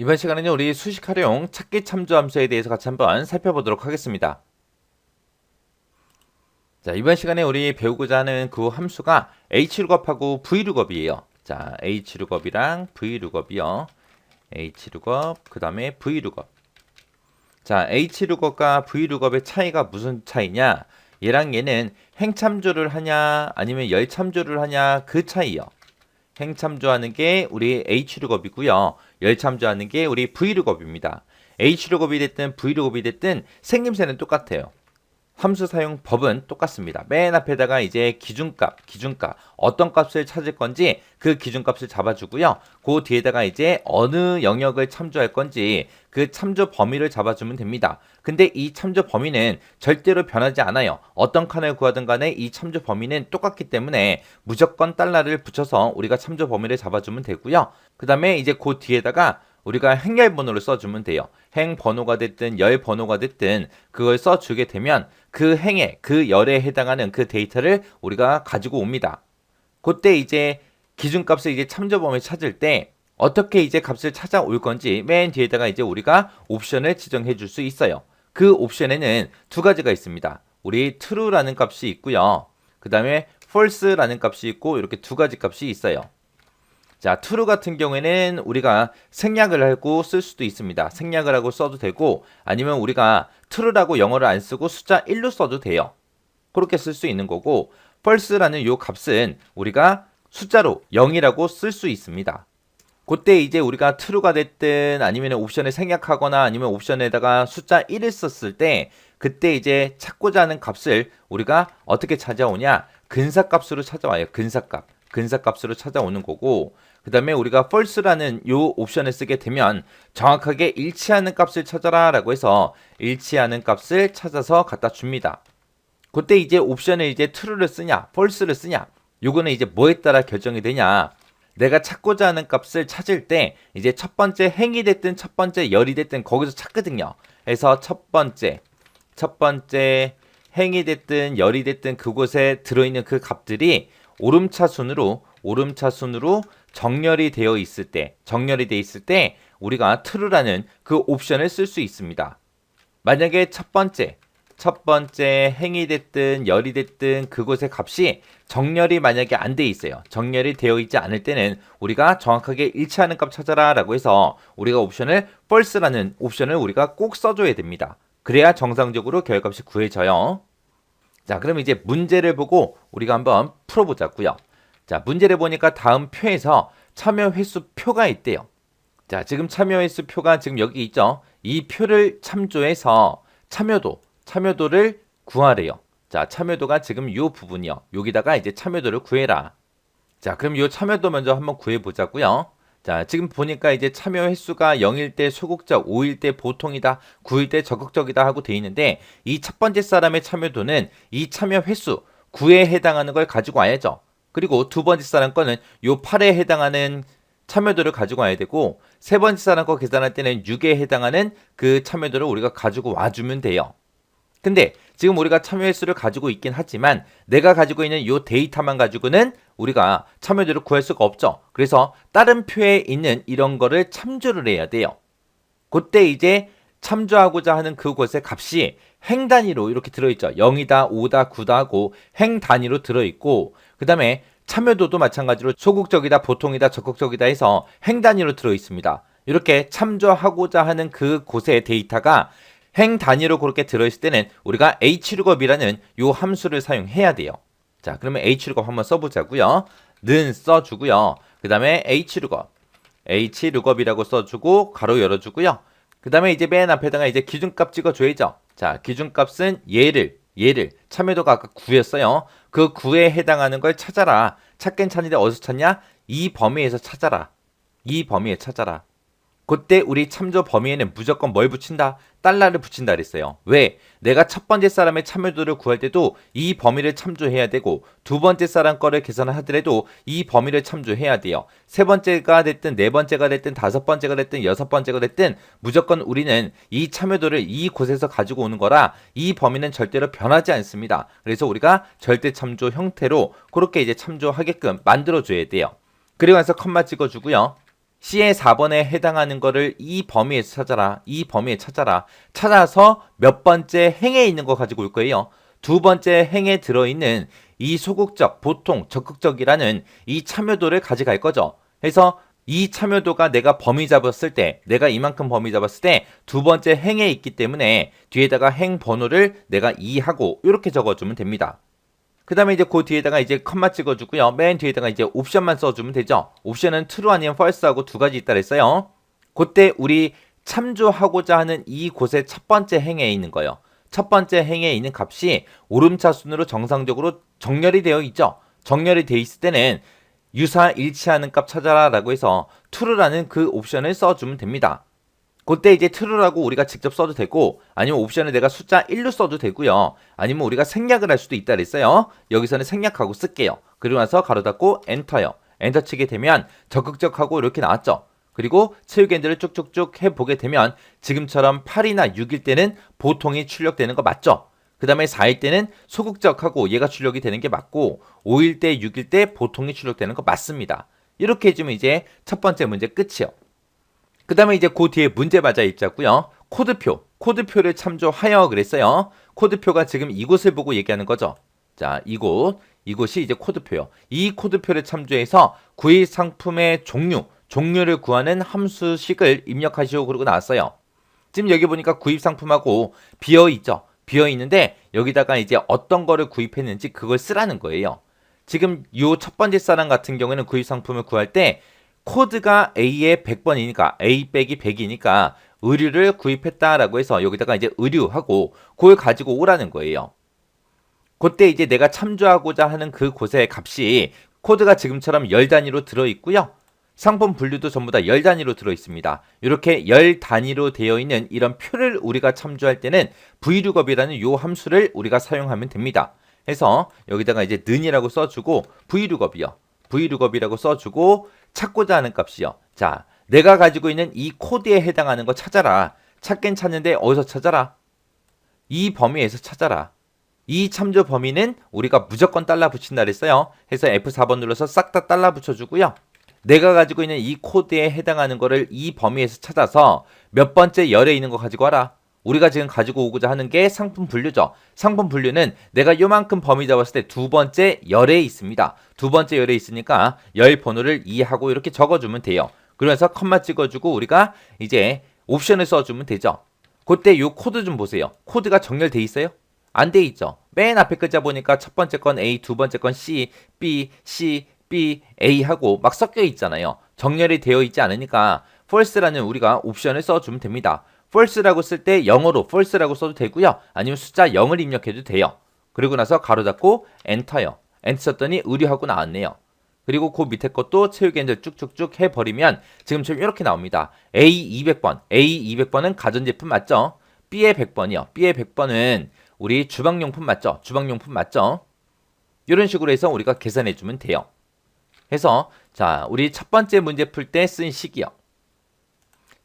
이번 시간에는 우리 수식 활용 찾기 참조 함수에 대해서 같이 한번 살펴보도록 하겠습니다. 자, 이번 시간에 우리 배우고자 하는 그 함수가 hlookup하고 vlookup이에요. 자, hlookup이랑 vlookup이요. hlookup, 그 다음에 vlookup. 자, hlookup과 vlookup의 차이가 무슨 차이냐? 얘랑 얘는 행참조를 하냐, 아니면 열참조를 하냐, 그 차이요. 행참조하는 게 우리 hlookup이고요. 열참조하는 게 우리 vlookup입니다. hlookup이 됐든 vlookup이 됐든 생김새는 똑같아요. 함수 사용 법은 똑같습니다. 맨 앞에다가 이제 기준값, 기준값, 어떤 값을 찾을 건지 그 기준값을 잡아주고요. 그 뒤에다가 이제 어느 영역을 참조할 건지 그 참조 범위를 잡아주면 됩니다. 근데 이 참조 범위는 절대로 변하지 않아요. 어떤 칸을 구하든 간에 이 참조 범위는 똑같기 때문에 무조건 달러를 붙여서 우리가 참조 범위를 잡아주면 되고요. 그 다음에 이제 그 뒤에다가 우리가 행열 번호를 써주면 돼요. 행 번호가 됐든 열 번호가 됐든 그걸 써주게 되면 그 행에 그 열에 해당하는 그 데이터를 우리가 가지고 옵니다. 그때 이제 기준값을 이제 참조 범위 찾을 때 어떻게 이제 값을 찾아올 건지 맨 뒤에다가 이제 우리가 옵션을 지정해 줄 수 있어요. 그 옵션에는 두 가지가 있습니다. 우리 true라는 값이 있고요. 그 다음에 false라는 값이 있고 이렇게 두 가지 값이 있어요. 자, true 같은 경우에는 우리가 생략을 하고 쓸 수도 있습니다. 생략을 하고 써도 되고 아니면 우리가 true라고 영어를 안 쓰고 숫자 1로 써도 돼요. 그렇게 쓸 수 있는 거고 false라는 요 값은 우리가 숫자로 0이라고 쓸 수 있습니다. 그때 이제 우리가 true가 됐든 아니면 옵션을 생략하거나 아니면 옵션에다가 숫자 1을 썼을 때 그때 이제 찾고자 하는 값을 우리가 어떻게 찾아오냐 근사값으로 찾아와요. 근사값. 근사값으로 찾아오는 거고 그 다음에 우리가 false라는 요 옵션을 쓰게 되면 정확하게 일치하는 값을 찾아라 라고 해서 일치하는 값을 찾아서 갖다 줍니다. 그때 이제 옵션을 이제 true를 쓰냐 false를 쓰냐 요거는 이제 뭐에 따라 결정이 되냐 내가 찾고자 하는 값을 찾을 때 이제 첫 번째 행이 됐든 첫 번째 열이 됐든 거기서 찾거든요. 그래서 첫 번째 첫 번째 행이 됐든 열이 됐든 그곳에 들어있는 그 값들이 오름차순으로 오름차순으로 정렬이 되어 있을 때 정렬이 되어 있을 때 우리가 true라는 그 옵션을 쓸 수 있습니다. 만약에 첫 번째 첫 번째 행이 됐든 열이 됐든 그곳의 값이 정렬이 만약에 안 돼 있어요. 정렬이 되어 있지 않을 때는 우리가 정확하게 일치하는 값 찾아라 라고 해서 우리가 옵션을 false라는 옵션을 우리가 꼭 써줘야 됩니다. 그래야 정상적으로 결값이 구해져요. 자, 그럼 이제 문제를 보고 우리가 한번 풀어보자고요. 자, 문제를 보니까 다음 표에서 참여 횟수 표가 있대요. 자, 지금 참여 횟수 표가 지금 여기 있죠. 이 표를 참조해서 참여도, 참여도를 구하래요. 자, 참여도가 지금 이 부분이요. 여기다가 이제 참여도를 구해라. 자, 그럼 이 참여도 먼저 한번 구해보자고요. 자, 지금 보니까 이제 참여 횟수가 0일 때 소극적, 5일 때 보통이다, 9일 때 적극적이다 하고 돼 있는데 이 첫 번째 사람의 참여도는 이 참여 횟수 9에 해당하는 걸 가지고 와야죠. 그리고 두 번째 사람 거는 요 8에 해당하는 참여도를 가지고 와야 되고 세 번째 사람 거 계산할 때는 6에 해당하는 그 참여도를 우리가 가지고 와주면 돼요. 근데 지금 우리가 참여 횟수를 가지고 있긴 하지만 내가 가지고 있는 요 데이터만 가지고는 우리가 참여도를 구할 수가 없죠. 그래서 다른 표에 있는 이런 거를 참조를 해야 돼요. 그때 이제 참조하고자 하는 그곳의 값이 행 단위로 이렇게 들어있죠. 0이다, 5다, 9다 하고 행 단위로 들어있고 그 다음에 참여도도 마찬가지로 소극적이다, 보통이다, 적극적이다 해서 행 단위로 들어 있습니다. 이렇게 참조하고자 하는 그 곳의 데이터가 행 단위로 그렇게 들어있을 때는 우리가 hlookup이라는 요 함수를 사용해야 돼요. 자, 그러면 hlookup 한번 써보자고요. 는 써주고요. 그 다음에 hlookup, hlookup이라고 써주고 가로 열어주고요. 그 다음에 이제 맨 앞에다가 이제 기준값 찍어줘야죠. 자, 기준값은 얘를 얘를 참여도가 아까 9였어요. 그 9에 해당하는 걸 찾아라. 찾긴 찾는데 어디서 찾냐? 이 범위에서 찾아라. 이 범위에 찾아라. 그때 우리 참조 범위에는 무조건 뭘 붙인다? 달러를 붙인다 그랬어요. 왜? 내가 첫 번째 사람의 참여도를 구할 때도 이 범위를 참조해야 되고 두 번째 사람 거를 계산을 하더라도 이 범위를 참조해야 돼요. 세 번째가 됐든 네 번째가 됐든 다섯 번째가 됐든 여섯 번째가 됐든 무조건 우리는 이 참여도를 이 곳에서 가지고 오는 거라 이 범위는 절대로 변하지 않습니다. 그래서 우리가 절대 참조 형태로 그렇게 이제 참조하게끔 만들어 줘야 돼요. 그리고 나서 컴마 찍어 주고요. C의 4번에 해당하는 거를 이 범위에서 찾아라. 이 범위에 찾아라. 찾아서 몇 번째 행에 있는 거 가지고 올 거예요. 두 번째 행에 들어있는 이 소극적, 보통, 적극적이라는 이 참여도를 가져갈 거죠. 그래서 이 참여도가 내가 범위 잡았을 때, 내가 이만큼 범위 잡았을 때 두 번째 행에 있기 때문에 뒤에다가 행 번호를 내가 2하고 이렇게 적어주면 됩니다. 그 다음에 이제 그 뒤에다가 이제 컴마 찍어주고요. 맨 뒤에다가 이제 옵션만 써주면 되죠. 옵션은 true 아니면 false하고 두 가지 있다 그랬어요. 그때 우리 참조하고자 하는 이 곳의 첫 번째 행에 있는 거예요. 첫 번째 행에 있는 값이 오름차 순으로 정상적으로 정렬이 되어 있죠. 정렬이 되어 있을 때는 유사 일치하는 값 찾아라 라고 해서 true라는 그 옵션을 써주면 됩니다. 그때 이제 true라고 우리가 직접 써도 되고 아니면 옵션을 내가 숫자 1로 써도 되고요. 아니면 우리가 생략을 할 수도 있다 그랬어요. 여기서는 생략하고 쓸게요. 그리고 나서 가로 닫고 엔터요. 엔터 치게 되면 적극적하고 이렇게 나왔죠. 그리고 체육엔드를 쭉쭉쭉 해보게 되면 지금처럼 8이나 6일 때는 보통이 출력되는 거 맞죠? 그 다음에 4일 때는 소극적하고 얘가 출력이 되는 게 맞고 5일 때, 6일 때 보통이 출력되는 거 맞습니다. 이렇게 해주면 이제 첫 번째 문제 끝이요. 그 다음에 이제 그 뒤에 문제 맞아 있자고요. 코드표, 코드표를 참조하여 그랬어요. 코드표가 지금 이곳을 보고 얘기하는 거죠. 자, 이곳, 이곳이 이제 코드표요. 이 코드표를 참조해서 구입 상품의 종류, 종류를 구하는 함수식을 입력하시오 그러고 나왔어요. 지금 여기 보니까 구입 상품하고 비어 있죠. 비어 있는데 여기다가 이제 어떤 거를 구입했는지 그걸 쓰라는 거예요. 지금 요첫 번째 사람 같은 경우에는 구입 상품을 구할 때 코드가 A의 100번이니까 A 빼기 100이니까 의류를 구입했다라고 해서 여기다가 이제 의류하고 그걸 가지고 오라는 거예요. 그때 이제 내가 참조하고자 하는 그 곳의 값이 코드가 지금처럼 열 단위로 들어 있고요. 상품 분류도 전부 다 열 단위로 들어 있습니다. 이렇게 열 단위로 되어 있는 이런 표를 우리가 참조할 때는 vlookup이라는 요 함수를 우리가 사용하면 됩니다. 해서 여기다가 이제 는이라고 써주고 vlookup이요. vlookup이라고 써주고 찾고자 하는 값이요. 자, 내가 가지고 있는 이 코드에 해당하는 거 찾아라. 찾긴 찾는데 어디서 찾아라? 이 범위에서 찾아라. 이 참조 범위는 우리가 무조건 달라 붙인다 그랬어요. 해서 F4번 눌러서 싹 다 달라 붙여주고요. 내가 가지고 있는 이 코드에 해당하는 거를 이 범위에서 찾아서 몇 번째 열에 있는 거 가지고 와라. 우리가 지금 가지고 오고자 하는 게 상품 분류죠. 상품 분류는 내가 요만큼 범위 잡았을 때 두 번째 열에 있습니다. 두 번째 열에 있으니까 열 번호를 2하고 이렇게 적어주면 돼요. 그러면서 컴마 찍어주고 우리가 이제 옵션을 써주면 되죠. 그때 요 코드 좀 보세요. 코드가 정렬돼 있어요? 안 돼 있죠. 맨 앞에 글자 보니까 첫 번째 건 A, 두 번째 건 C, B, C, B, A 하고 막 섞여 있잖아요. 정렬이 되어 있지 않으니까 false라는 우리가 옵션을 써주면 됩니다. False라고 쓸 때 영어로 false라고 써도 되고요. 아니면 숫자 0을 입력해도 돼요. 그리고 나서 가로 닫고 엔터요. 엔터 썼더니 의류하고 나왔네요. 그리고 그 밑에 것도 채우기엔들 쭉쭉쭉 해버리면 지금처럼 이렇게 나옵니다. A 200번, A 200번은 가전제품 맞죠? B의 100번이요. B의 100번은 우리 주방용품 맞죠? 주방용품 맞죠? 이런 식으로 해서 우리가 계산해주면 돼요. 해서 자 우리 첫 번째 문제 풀 때 쓴 식이요.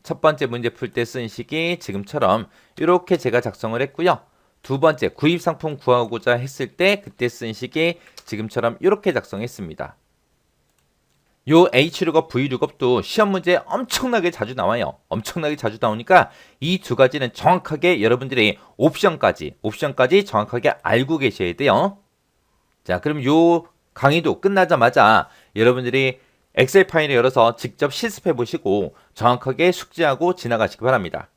첫 번째 문제 풀 때 쓴 식이 지금처럼 이렇게 제가 작성을 했고요. 두 번째 구입 상품 구하고자 했을 때 그때 쓴 식이 지금처럼 이렇게 작성했습니다. 요 H룩업, V룩업도 시험 문제 엄청나게 자주 나와요. 엄청나게 자주 나오니까 이 두 가지는 정확하게 여러분들이 옵션까지, 옵션까지 정확하게 알고 계셔야 돼요. 자, 그럼 요 강의도 끝나자마자 여러분들이 엑셀 파일을 열어서 직접 실습해 보시고 정확하게 숙지하고 지나가시기 바랍니다.